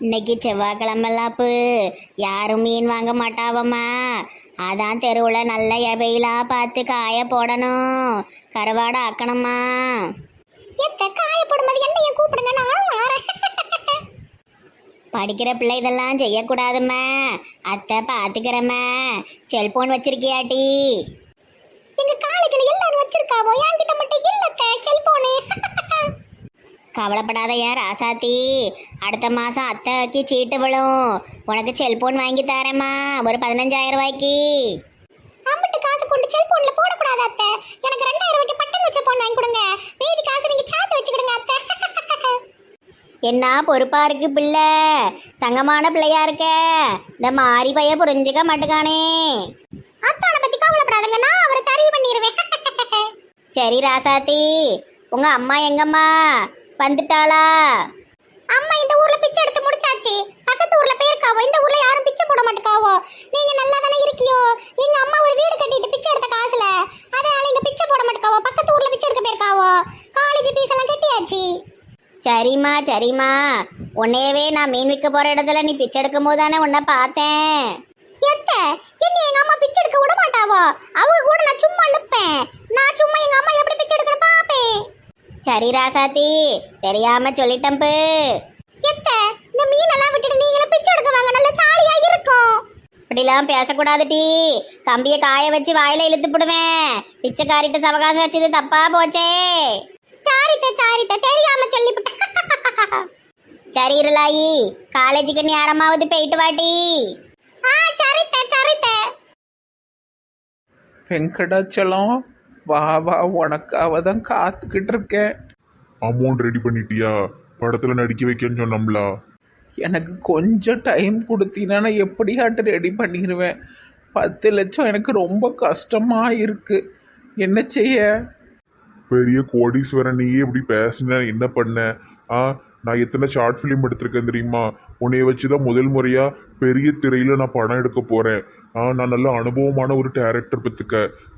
இன்னைக்கு செவ்வாய்க்கிழமெல்லாப்பு யாரும் மீன் வாங்க மாட்டாவம்மா. அதான் தெருவில் நல்ல வெயிலாக பார்த்து காய போடணும். கருவாடை ஆக்கணுமா எத்த காய போடும்போது என்னைய கூப்பிடுங்க நானும் வரேன். படிக்கிற பிள்ளை இதெல்லாம் செய்யக்கூடாதும்மா. அத்தை பார்த்துக்கிறம்மா. செல்போன் வச்சிருக்கியாட்டி? எங்கள் காலேஜில் எல்லாரும் வச்சிருக்காவோ? என்கிட்ட மட்டும் இல்லை செல்போனு கவலைப்படாத ஏன் ராசாத்தி. அடுத்த மாதம் அத்தைக்கு சீட்டு விழும். உனக்கு செல்போன் வாங்கி தரேம்மா. ஒரு பதினஞ்சாயிரம் ரூபாய்க்கு. அம்பட்டு காசு கொண்டு செல்போனில் போடக்கூடாது அத்தை. எனக்கு ரெண்டாயிரம் ரூபாய்க்கு பட்டன் வச்ச போன் வாங்கி கொடுங்க. மீதி காசு நீங்கள் சாத்து வச்சுக்கிடுங்க அத்தை. என்ன பொறுப்பா இருக்கு பிள்ளை? தங்கமான பிள்ளையா இருக்க? இந்த மாறி பைய புரிஞ்சுக்க மாட்டுக்கானே. அத்தானை பத்தி கவலைப்படாதுங்க நான் அவரை சரி பண்ணிடுவேன் சரி ராசாத்தி. உங்க அம்மா எங்கம்மா? வந்துட்டாளா? அம்மா இந்த ஊர்ல பிச்சை எடுத்து முடிச்சாச்சு. பக்கத்து ஊர்ல போயிருக்காவோ? இந்த ஊர்ல யாரும் பிச்சை போட மாட்டேக்காவோ? நீங்க நல்லா தானே இருக்கியோ? எங்க அம்மா ஒரு வீடு கட்டிட்டு பிச்சை எடுத்த காசுல அதனால இங்க பிச்சை போட மாட்டேக்காவோ? பக்கத்து ஊர்ல பிச்சை எடுக்க போயிருக்காவோ? காலேஜ் பீஸ் எல்லாம் கட்டியாச்சு. சரிம்மா சரிம்மா. உன்னையவே நான் மீன் விற்க போற இடத்துல நீ பிச்சை எடுக்கும் போது தானே உன்னை பார்த்தேன் எத்த என்ன எங்க அம்மா பிச்சை எடுக்க விட மாட்டாவோ அவங்க கூட நான் சும்மா நிப்பேன் நான் சும்மா எங்க அம்மா எப்படி பிச்சை எடுக்கிற பாப்பேன் சரி ராசாத்தி. தெரியாம சொல்லிட்டம்பு எத்த இந்த மீனெல்லாம் விட்டுட்டு நீங்களும் பிச்சை எடுக்க வாங்க. நல்ல ஜாலியா இருக்கும். இப்படிலாம் பேசக்கூடாது டி. கம்பியை காய வச்சு வாயில இழுத்து போடுவேன். பிச்சைக்காரிட்ட சவகாசம் வச்சது தப்பா போச்சே. சாரித்த சாரித்த தெரியாம சொல்லிவிட்டேன் சரி இருளாயி. காலேஜுக்கு நேரமாவது போயிட்டு வாட்டி ஆ சரித்த சரித்த. வெங்கடாச்சலம். வா வா உனக்காக தான் காத்துக்கிட்டு இருக்கேன் அமௌண்ட் ரெடி பண்ணிட்டியா? படத்தில் நடிக்க வைக்கன்னு சொன்னோம்ல. எனக்கு கொஞ்சம் டைம் கொடுத்தீங்கன்னா நான் எப்படியாட்டு ரெடி பண்ணிடுவேன் பத்து லட்சம் எனக்கு ரொம்ப கஷ்டமாக இருக்குது என்ன செய்ய? பெரிய கோடீஸ்வரன் நீயே இப்படி பேசின என்ன பண்ண? ஆ நான் எத்தனை ஷார்ட் ஃபிலிம் எடுத்திருக்கேன் தெரியுமா? உன்னைய வச்சு தான் முதல் முறையாக பெரிய திரையில் நான் படம் எடுக்க போகிறேன் நான் நல்ல அனுபவமான ஒரு டேரக்டர் பத்துக்க.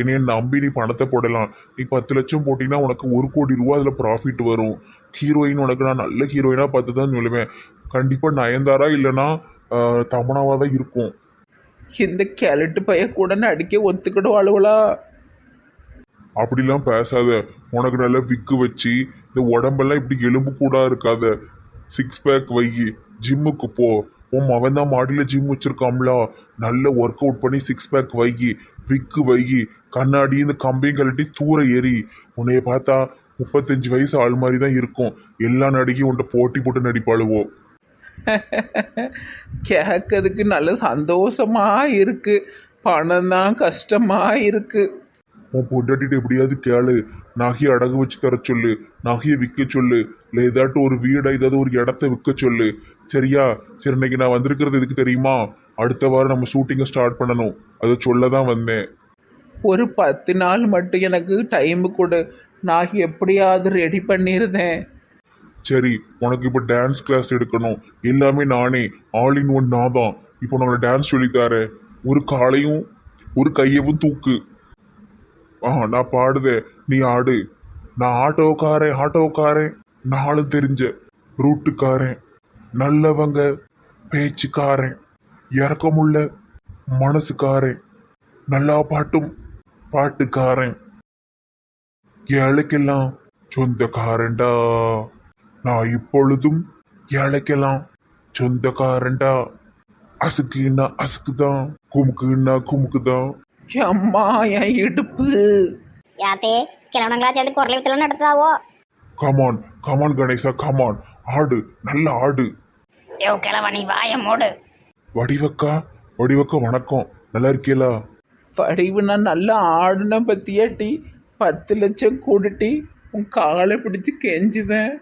என்னைய நம்பி நீ பணத்தை போடலாம். நீ பத்து லட்சம் போட்டிங்கன்னா உனக்கு ஒரு கோடி ரூபா அதில் ப்ராஃபிட் வரும். ஹீரோயின் உனக்கு நான் நல்ல ஹீரோயினாக பார்த்து தான் சொல்லுவேன். கண்டிப்பாக நயன்தாரா இல்லைன்னா தமனாவாக தான் இருக்கும். இந்த கிழட்டு பைய கூட நடிக்க ஒத்துக்கிடுவாளுவளா அப்படிலாம் பேசாத. உனக்கு நல்ல விக்கு வச்சு இந்த உடம்பெல்லாம் இப்படி எலும்பு கூடா இருக்காத. சிக்ஸ் பேக் வை ஜிம்முக்கு போ. உன் மவன் தான் மாடியில் ஜிம் வச்சிருக்காம்ல நல்ல ஒர்க் அவுட் பண்ணி சிக்ஸ் பேக் வை விக்கு வை கண்ணாடி இந்த கம்பையும் கழட்டி தூர ஏறி. உன்னைய பார்த்தா முப்பத்தஞ்சு வயசு ஆள் மாதிரி தான் இருக்கும். எல்லா நடிகையும் உன்ட்ட போட்டி போட்டு நடிப்பாளுவோ. கேட்கறதுக்கு நல்ல சந்தோஷமா இருக்கு. பணம் தான் கஷ்டமா இருக்கு. உன் பொண்டாட்டிட்டு எப்படியாவது கேளு. நகையை அடகு வச்சு தர சொல்லு. நகையை விற்க சொல்லு. இல்லை ஏதாட்டும் ஒரு வீடை ஏதாவது ஒரு இடத்த விற்க சொல்லு. சரியா? சரி இன்னைக்கு நான் வந்திருக்கிறது எதுக்கு தெரியுமா? அடுத்த வாரம் நம்ம ஷூட்டிங்கை ஸ்டார்ட் பண்ணணும். அதை சொல்ல தான் வந்தேன். ஒரு பத்து நாள் மட்டும் எனக்கு டைம் கொடு. நான் எப்படியாவது ரெடி பண்ணியிருந்தேன் சரி உனக்கு இப்போ டான்ஸ் கிளாஸ் எடுக்கணும். எல்லாமே நானே. ஆல் இன் ஒன் நான் தான் இப்போ நான் டான்ஸ் சொல்லித்தரேன் ஒரு காலையும் ஒரு கையவும் தூக்கு. ஆ நான் பாடுதேன் நீ ஆடு. நான் ஆட்டோக்காரன் ஆட்டோக்காரன். நாளும் தெரிஞ்ச ரூட்டுக்காரன் நல்லவங்க பேச்சுக்காரன் இறக்கமுள்ள மனசுக்காரன் நல்லா பாட்டும் பாட்டுக்காரன். ஏழைக்கெல்லாம் சொந்தக்காரன்டா. நான் இப்பொழுதும் ஏழைக்கெல்லாம் சொந்தக்காரன்டா. அசுக்குன்னா அசுக்குதான் குமுக்குன்னா குமுக்குதான் அம்மா என் இடுப்பு. யாத்தே கிழவனங்களா சேர்ந்து குரலை வித்தலாம் நடத்துதாவோ? Come on come on Ganesha come on ஆடு நல்ல ஆடு. யோ கிழவ நீ வாய மூடு. வடிவக்கா வடிவக்கா வணக்கம். நல்லா இருக்கீங்களா படிவு நான் நல்லா ஆடுன பத்தியாட்டி பத்து லட்சம் கூடிட்டி உன் காலை பிடிச்சி கெஞ்சுதேன்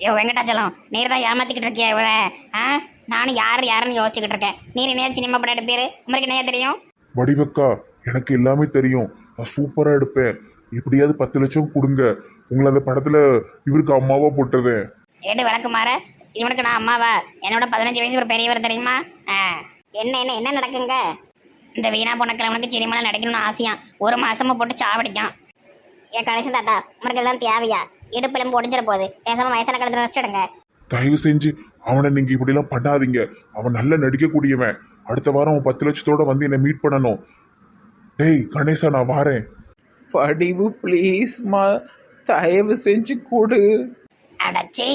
யோ வெங்கடாச்சலம் நீர் தான் ஏமாத்திக்கிட்டு இருக்கியா இவர ஆ? நானும் யார் யாருன்னு யோசிச்சுக்கிட்டு இருக்கேன். நீர் நேர் சினிமா படம் எடுப்பீரு உங்களுக்கு நேர் தெரியும்? வடிவக்கா எனக்கு எல்லாமே தெரியும். நான் சூப்பராக எடுப்பேன். எப்படியாவது பத்து லட்சம் கொடுங்க. உங்களை அந்த படத்தில் இவருக்கு அம்மாவா போட்டதேன். ஏடு விளக்கு மாற இவனுக்கு நான் அம்மாவா? என்னோட பதினஞ்சு வயசு ஒரு பெரியவர் தெரியுமா? ஆ. என்ன என்ன என்ன நடக்குங்க? இந்த வீணா போன கிழவனுக்கு சினிமாவில் நடிக்கணும்னு ஆசையா ஒரு மாசமா போட்டு சாவடிக்கான் ஏன் கணேசன் தாத்தா உனக்கு எல்லாம் தேவையா? இடுப்பிலும் பொடிஞ்சிட போகுது பேசாம வயசான காலத்தில் ரெஸ்ட் எடுங்க. தயவு செஞ்சு அவனை நீங்க இப்படிலாம் பண்ணாதீங்க. அவன் நல்லா நடிக்கக்கூடியவன். அடுத்த வாரம் அவன் பத்து லட்சத்தோட வந்து என்னை மீட் பண்ணணும். டேய் கணேசா நான் வாரேன். வடிவு ப்ளீஸ்மா தயவு செஞ்சு கொடு. அடச்சி.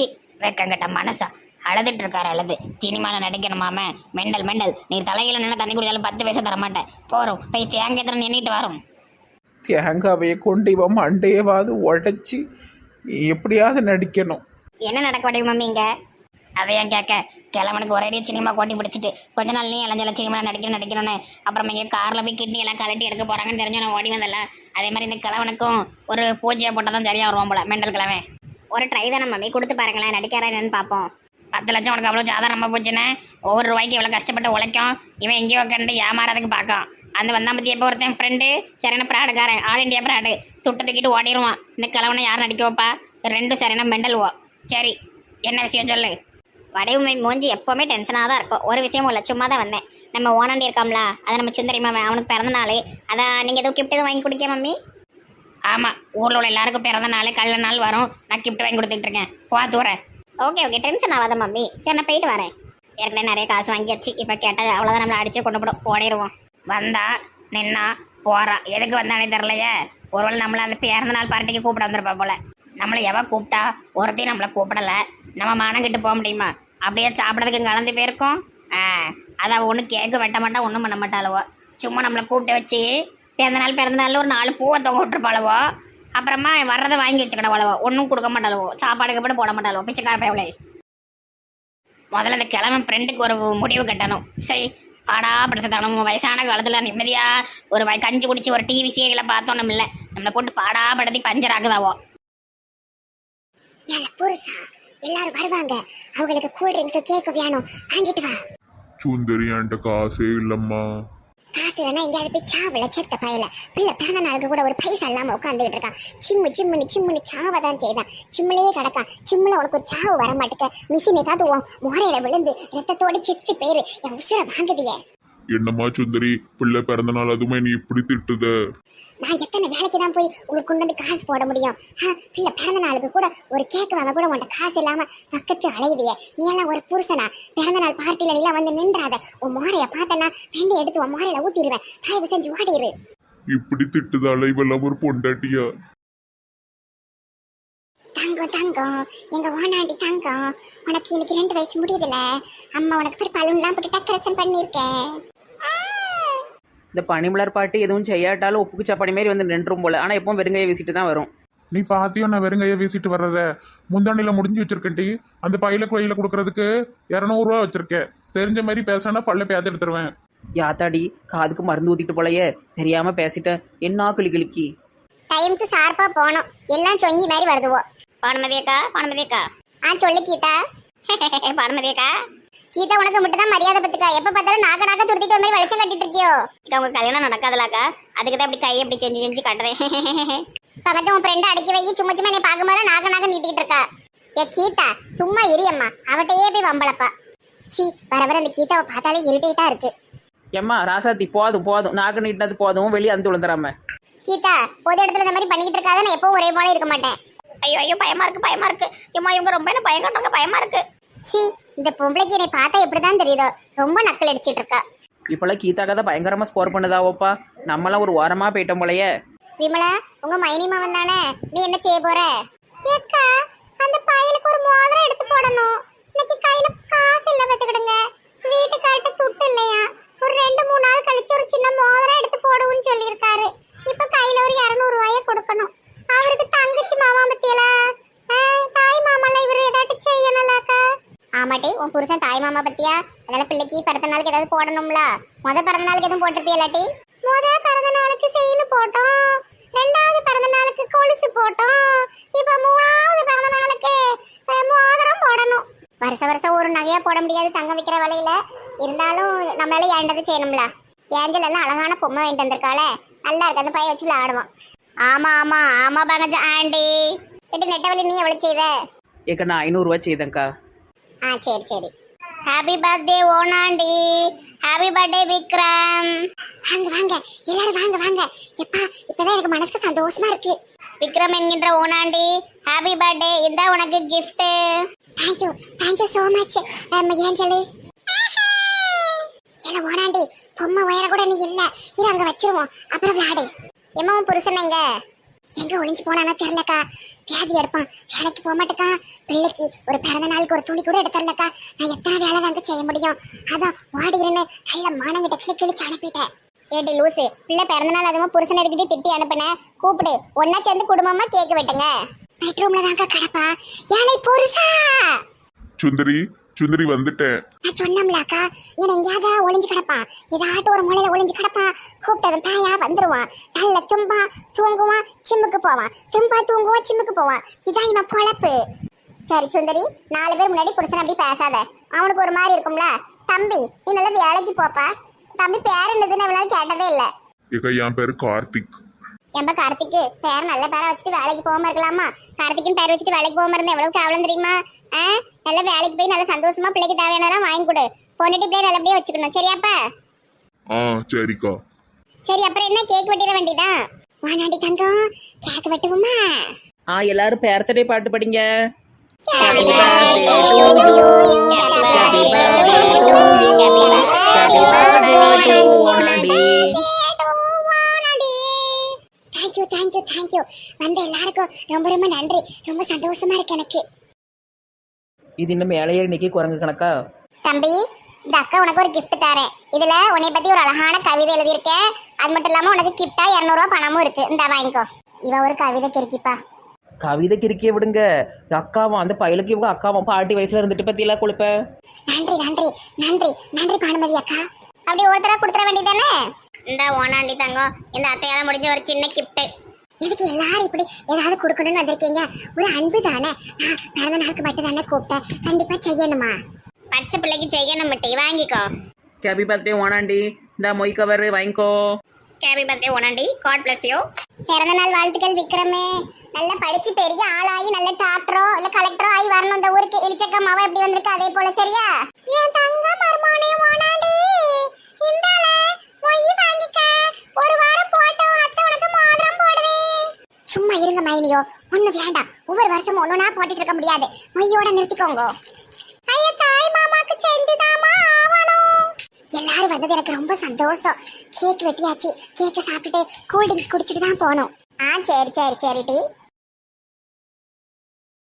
வெக்கங்கிட்ட மனசா. அழுதுட்டு இருக்காரு அழுது சினிமாவில் நடிக்கணுமாம மெண்டல் மெண்டல். நீ தலையில நின்று தண்ணி குடிச்சாலும் பத்து பைசா தர மாட்டேன் போறோம். போய் தேங்காய் எத்தனை நின்றுட்டு வரோம். தேங்காவையை கொண்டு இவன் மண்டையவாது உடச்சி எப்படியாவது நடிக்கணும். என்ன நடக்க முடியும் மம்மி இங்க? அதையும் கேட்க. கிழவனுக்கு ஒரே சினிமா கோட்டி பிடிச்சிட்டு. கொஞ்ச நாள் நீ இளஞ்சல சினிமா நடிக்கணும் நடிக்கணும்னு. அப்புறம் இங்கே காரில் போய் கிட்னி எல்லாம் கலட்டி எடுக்க போறாங்கன்னு தெரிஞ்சு நான் ஓடி வந்தல அதே மாதிரி இந்த கிழவனுக்கும் ஒரு பூஜையை போட்டால் தான் சரியா வருவான் போல. மெண்டல் கிழவன். ஒரு ட்ரை தானே மம்மி கொடுத்து பாருங்களேன் நடிக்காரா என்னன்னு பார்ப்போம். பத்து லட்சம் உனக்கு அவ்வளோ சாதாரணமாக போச்சுன்னு ஒவ்வொரு ரூபாய்க்கு இவ்வளோ கஷ்டப்பட்டு உழைக்கும். இவன் எங்கேயோ கண்டு ஏமாறதுக்கு பார்க்கான் அந்த வந்தான் பற்றி எப்போ ஒருத்தன் ஃப்ரெண்டு சரியான ப்ராடுக்காரன் ஆல் இண்டியா ப்ராடு துட்டை தூக்கிட்டு ஓடிடுவான். இந்த கிழவனை யார் நடிக்க வைப்பா ரெண்டும் சரியான மெண்டல்வோ. சரி என்ன விஷயம் சொல்லு? வடிவமை மூஞ்சி எப்போவுமே டென்ஷனாக தான் இருக்கும். ஒரு விஷயமும் இல்லை சும்மா தான் வந்தேன். நம்ம ஓனாண்டி இருக்காம்ல அது நம்ம சுந்தரி மாமன் அவனுக்கு பிறந்த நாள். அதான் நீங்கள் எதுவும் கிஃப்ட் எதுவும் வாங்கி குடிக்க மம்மி? ஆமாம் ஊரில் உள்ள எல்லாருக்கும் பிறந்த நாள் கல்ல நாள் வரும். நான் கிஃப்ட் வாங்கி கொடுத்துட்டு இருக்கேன். போ தூரேன் ஓகே ஓகே டென்ஷன் ஆகாத மம்மி. சரி நான் போயிட்டு வரேன். ஏற்கனவே நிறைய காசு வாங்கியாச்சு. இப்போ கேட்டது அவ்வளோதான் நம்மளை அடிச்சு கொண்டு போடும். ஓடிடுவோம். வந்தா நின்னா போறா. எதுக்கு வந்தானே தெரிலையே ஒருவேளை நம்மளை அந்த பிறந்த நாள் பார்ட்டிக்கு கூப்பிட வந்திருப்பா போல. நம்மளை எவ கூப்பிட்டா? ஒருத்தையும் நம்மளை கூப்பிடல. நம்ம மானம் கிட்ட போக முடியுமா? அப்படியே சாப்பிட்றதுக்கு கலந்து போயிருக்கோம். ஆ அதை ஒன்றும் கேட்க வெட்ட மாட்டா ஒன்றும் பண்ண மாட்டாளவோ சும்மா நம்மளை கூப்பிட்டு வச்சு பிறந்த நாள் பிறந்த நாளில் ஒரு நாலு பூவை தொங்க விட்டுருப்பாளவோ. அப்புறமா வர்றதை வாங்கி வச்சுக்கிடவாளவோ. ஒன்றும் கொடுக்க மாட்டாளவோ. சாப்பாடுக்கு கூட போட மாட்டாளவோ. பிச்சைக்கார பயவளே. முதல்ல இந்த கிழமை ஃப்ரெண்டுக்கு ஒரு முடிவு கட்டணும். சரி பாடா படுத்தணும் வயசான காலத்தில் நிம்மதியாக ஒரு வய கஞ்சி குடிச்சு ஒரு டிவி சீரியலை பார்த்தோம் இல்லை. நம்மளை போட்டு பாடா படுத்தி பஞ்சர் ஆகுதாவோ புருஷா எல்லாரும் வருவாங்க. அவங்களுக்கு கூல் ட்ரிங்க்ஸ் கேக் வேணும். வாங்கிட்டு வா. சுந்தரி என்கிட்ட காசே இல்லம்மா. காசு இல்லைன்னா எங்கேயாவது போய் சாவல செத்த பயல. பிள்ளை பிறந்த நாளுக்கு கூட ஒரு பைசா இல்லாமல் உட்காந்துக்கிட்டு இருக்கான். சிம்மு சிம்முன்னு சிம்முன்னு சாவை தான் செய்தான். சிம்மிலேயே கிடக்கான் சிம்முல உனக்கு ஒரு சாவு வர மாட்டேக்க மிஷின் ஏதாவது உன் முறையில விழுந்து ரத்தத்தோட செத்து பேரு என் உசுர வாங்குதியே. என்னம்மா சுந்தரி பிள்ளை பிறந்த நாள் அதுவுமே நீ இப்படி திட்டுத? நான் எத்தனை வேலைக்கு தான் போய் உங்களுக்கு கொண்டு வந்து காசு போட முடியும்? பிள்ளை பிறந்த நாளுக்கு கூட ஒரு கேக் வாங்க கூட உன்ட்ட காசு இல்லாம பக்கத்து அலையுதியே. நீ எல்லாம் ஒரு புருஷனா? பிறந்த நாள் பார்ட்டியில நீ எல்லாம் வந்து நின்றாத. உன் மோரைய பார்த்தனா வெண்டி எடுத்து உன் மோரையில ஊத்திடுவேன் தயவு செஞ்சு ஓடிடு இப்படி திட்டுதால இவெல்லாம் ஒரு பொண்டாட்டியா? தங்கம் தங்கம். எங்க ஓனாண்டி தங்கம். உனக்கு இன்னைக்கு ரெண்டு வயசு முடியுதுல. அம்மா உனக்கு பேர் பலூன்லாம் போட்டு டெக்கரேஷன் பண்ணியிருக்கேன். இந்த பனிமலர் பாட்டு எதுவும் செய்யாட்டாலும் உப்புக்கு சப்பாடி மாதிரி வந்து நின்றும் போல. ஆனால் எப்பவும் வெறுங்கையை வீசிட்டு தான் வரும். நீ பாத்தியோ நான் வெறுங்கைய வீசிட்டு வர்றத? முந்தாண்டில முடிஞ்சு வச்சிருக்கேன்டி. அந்த பையில கோயில கொடுக்கறதுக்கு இரநூறுவா வச்சிருக்கேன். தெரிஞ்ச மாதிரி பேசினா பல்ல பேத்து எடுத்துருவேன். யாத்தாடி காதுக்கு மருந்து ஊத்திட்டு போலயே. தெரியாம பேசிட்டேன். என்ன கிளி கிளிக்கி? டைமுக்கு ஷார்ப்பா போனோம். எல்லாம் சொங்கி மாதிரி வருதுவோ. பானுமதி அக்கா பானுமதி அக்கா ஆ சொல்லு கீதா. பானுமதி அக்கா கீதா உனக்கு மட்டும் தான் மரியாதை பத்துக்கா? எப்ப பார்த்தாலும் நாக்க நாக்க துருத்திட்டு ஒரு மாதிரி வெளிச்சம் கட்டிட்டு இருக்கியோ அக்கா உங்க கல்யாணம் நடக்காதுலாக்கா. அதுக்கு தான் அப்படி கையை இப்படி செஞ்சு செஞ்சு கட்டுறேன். பக்கத்து உன் ஃப்ரெண்ட் அடிக்க வை. சும்மா சும்மா நீ பார்க்கும்போது நாக்க நாக்க நீட்டிட்டு இருக்கா. ஏ கீதா சும்மா இரியம்மா அவட்டையே போய் வம்பளப்பா. சி வர வர அந்த கீதாவை பார்த்தாலே இரிட்டேட்டா இருக்கு. எம்மா ராசாத்தி போதும் போதும். நாக்கு நீட்டினது போதும். வெளியே வந்து விழுந்துடாம கீதா பொது இடத்துல இந்த மாதிரி பண்ணிக்கிட்டு இருக்காத. நான் எப்பவும் ஒரே போல இருக்க மாட்டேன். ஐயோ ஐயோ பயமா இருக்கு பயமா இருக்கு. ஏமா இவங்க ரொம்ப என்ன பயம் காட்டுறாங்க பயமா இருக்கு. சி இந்த பொம்பளைக்கு என்னை பார்த்தா எப்படிதான் தெரியுதோ ரொம்ப நக்கல் அடிச்சிட்டு இருக்கா. இப்போல்லாம் கீதாக்கா தான் பயங்கரமாக ஸ்கோர் பண்ணுதாவோப்பா நம்மளாம் ஒரு ஓரமாக போயிட்டோம் போலயே. விமலா உங்க மைனிமா வந்தானே நீ என்ன செய்ய போற? ஏக்கா அந்த பயலுக்கு ஒரு மோதிரம் எடுத்து போடணும். இன்னைக்கு கையில காசு இல்ல பத்துக்கிடுங்க வீட்டுக்கார்ட்ட துட்டு இல்லையா? ஒரு ரெண்டு மூணு நாள் கழிச்சு ஒரு சின்ன மோதிரம் எடுத்து போடுவோம்னு புருஷன் தாய் மாமா பத்தியா? அதனால பிள்ளைக்கு பிறந்த நாளுக்கு ஏதாவது போடணும்ல? முத பிறந்த நாளுக்கு எதுவும் போட்டிருப்பியலாட்டி முத பிறந்த நாளுக்கு செயின் போட்டோம். ரெண்டாவது பிறந்த நாளுக்கு கொலுசு போட்டோம். இப்ப மூணாவது பிறந்த நாளுக்கு மோதிரம் போடணும். வருஷ வருஷம் ஒரு நகையா போட முடியாது தங்க விக்கிற விலையில. இருந்தாலும் நம்மளால ஏண்டது செய்யணும்ல? ஏஞ்சல் எல்லாம் அழகான பொம்மை வாங்கிட்டு வந்திருக்காளே. நல்லா இருக்கு. அந்த பையன் வச்சு விளையாடுவோம் ஆமா ஆமா. ஆமா பங்கஜ ஆண்டி. எட்டு நெட்டவழி நீ எவ்வளவு செய்த? ஏக்கா நான் ஐநூறுரூவா செய்தேங்க்கா ஆ சரி சரி. Happy birthday Onandi. Happy birthday Vikram. வாங்க வாங்க. எல்லாரும் வாங்க வாங்க. எப்பா இப்பதான் எனக்கு மனசுக்கு சந்தோஷமா இருக்கு. விக்ரம் என்கின்ற ஓனாண்டி ஹாப்பி பர்த்டே இந்த உனக்கு gift. Thank you thank you so much angel இல்ல ஓடாண்டி பொம்மை வயர கூட நீ இல்ல. இரு அங்க வச்சிருவோம். அப்புறம் விளையாடு. எம்மா உன் புருஷன் எங்க? எங்க ஒளிஞ்சு போனானா தெரியலக்கா. வியாதி எடுப்பான். வேலைக்கு போக மாட்டேக்கா. பிள்ளைக்கு ஒரு பிறந்த நாளுக்கு ஒரு துணி கூட எடுத்துடலக்கா நான் எத்தனை வேலை தாங்க செய்ய முடியும்? அதான் ஓடிக்கிறேன்னு நல்ல மானங்கிட்ட கிளி கிழிச்சு அனுப்பிட்டேன். ஏடி லூசு பிள்ளை பிறந்த நாள் அதுவும் புருஷன் இருக்கிட்டு திட்டி அனுப்புனேன் கூப்பிடு ஒன்னா சேர்ந்து குடும்பமா கேக் வெட்டுங்க. பெட்ரூம்ல தாங்க கிடப்பா. ஏழை புருஷா! சுந்தரி சுந்தரி வந்துட்டேன். நான் சொன்னோம்லாக்கா இங்க எங்கேயாவது ஒளிஞ்சு கிடப்பான். ஏதாட்டும் ஒரு மூலையில ஒளிஞ்சு கிடப்பான் கூப்பிட்டதும் தாயா வந்துருவான் நல்ல தும்பா தூங்குவான் சிம்முக்கு போவான். தும்பா தூங்குவான் சிம்முக்கு போவான். இதான் இவன் பொழப்பு. சரி சுந்தரி நாலு பேர் முன்னாடி புருஷன் அப்படி பேசாத. அவனுக்கு ஒரு மாதிரி இருக்கும்ல. தம்பி நீ நல்லா வேலைக்கு போப்பா. தம்பி பேர் என்னதுன்னு இவ்வளவு கேட்டதே இல்லை. என் பேரு கார்த்திக். எம்ப கார்த்திக்கு? பேர் நல்ல பேரை வச்சுட்டு வேலைக்கு போகாம இருக்கலாமா? கார்த்திக்னு பேர் வச்சுட்டு வேலைக்கு போகாம இருந்தா எவ்வளவு கேவலம் தெரியுமா? ஆ? நல்ல வேலைக்கு போய் நல்ல சந்தோஷமா பிள்ளைக்கு தேவையானதெல்லாம் வாங்கி கொடு. பொண்ணுட்டு பிள்ளை நல்லபடியா வச்சுக்கணும். சரியாப்பா? ஆ சரிக்கா. சரி அப்புறம் என்ன? கேக் வெட்டிட வேண்டியதான் வானாண்டி தங்கம். கேக் வெட்டுவோமா? ஆ எல்லாரும் பேர்த்தடே பாட்டு படிங்க. Happy birthday birthday to to you. Thank you thank you thank you வந்த எல்லாருக்கும் ரொம்ப ரொம்ப நன்றி. ரொம்ப சந்தோஷமா இருக்கு எனக்கு. இது இன்னும் மேலேயே இன்னைக்கு குரங்கு கணக்கா? தம்பி இந்த அக்கா உனக்கு ஒரு gift தரேன். இதுல உன்னை பத்தி ஒரு அழகான கவிதை எழுதியிருக்கேன். அது மட்டும் இல்லாம உனக்கு கிஃப்டா இரநூறுவா பணமும் இருக்கு. இந்த வாங்கிக்கோ. இவ ஒரு கவிதை கிறுக்கிப்பா. கவிதை கிறுக்கிய விடுங்க. அக்காவும் அந்த பயலுக்கு இவங்க அக்காவும் பாட்டி வயசுல இருந்துட்டு பத்தியெல்லாம் கொடுப்ப நன்றி நன்றி நன்றி நன்றி பானுமதி அக்கா. அப்படி ஒருத்தரா கொடுத்துட வேண்டியதானே இந்த ஓனாண்டி தங்கம் இந்த அத்தையால முடிஞ்ச ஒரு சின்ன கிஃப்ட் எதுக்கு எல்லாரும் இப்படி ஏதாவது கொடுக்கணும்னு வந்திருக்கீங்க. ஒரு அன்பு தானே? நான் பிறந்த நாளுக்கு மட்டும் தானே கூப்பிட்டேன். கண்டிப்பா செய்யணுமா? பச்சை பிள்ளைக்கு செய்யணும் மட்டும் வாங்கிக்கோ. Happy birthday Onandi. இந்த மொய் கவர் வாங்கிக்கோ. Happy birthday Onandi God bless you பிறந்த நாள் வாழ்த்துக்கள் விக்ரமே. நல்லா படிச்சு பெரிய ஆளாகி நல்ல டாக்டரோ இல்ல கலெக்டரோ ஆகி வரணும் இந்த ஊருக்கு. இளிச்சக்க மாவா எப்படி வந்திருக்கு அதே போல சரியா? என் தங்க மர்மானே ஒனாண்டி இந்தால மொய் வாங்கிக்க ஒரு வாரம் போட்டோம் அத்தை உனக்கு மோதிரம் போடுவே சும்மா இருங்க ஒண்ணு வேண்டாம். ஒவ்வொரு வருஷமும் ஒண்ணுனா போட்டுட்டு இருக்க முடியாது. மையோட நிறுத்திக்கோங்க. ஐயா தாய் மாமாக்கு செஞ்சுதாமா ஆவணும். எல்லாரும் வந்தது எனக்கு ரொம்ப சந்தோஷம். கேக் வெட்டியாச்சு. கேக்கை சாப்பிட்டுட்டு கூல் ட்ரிங்க்ஸ் குடிச்சிட்டு தான் போனோம். ஆ சரி சரி சரி டி.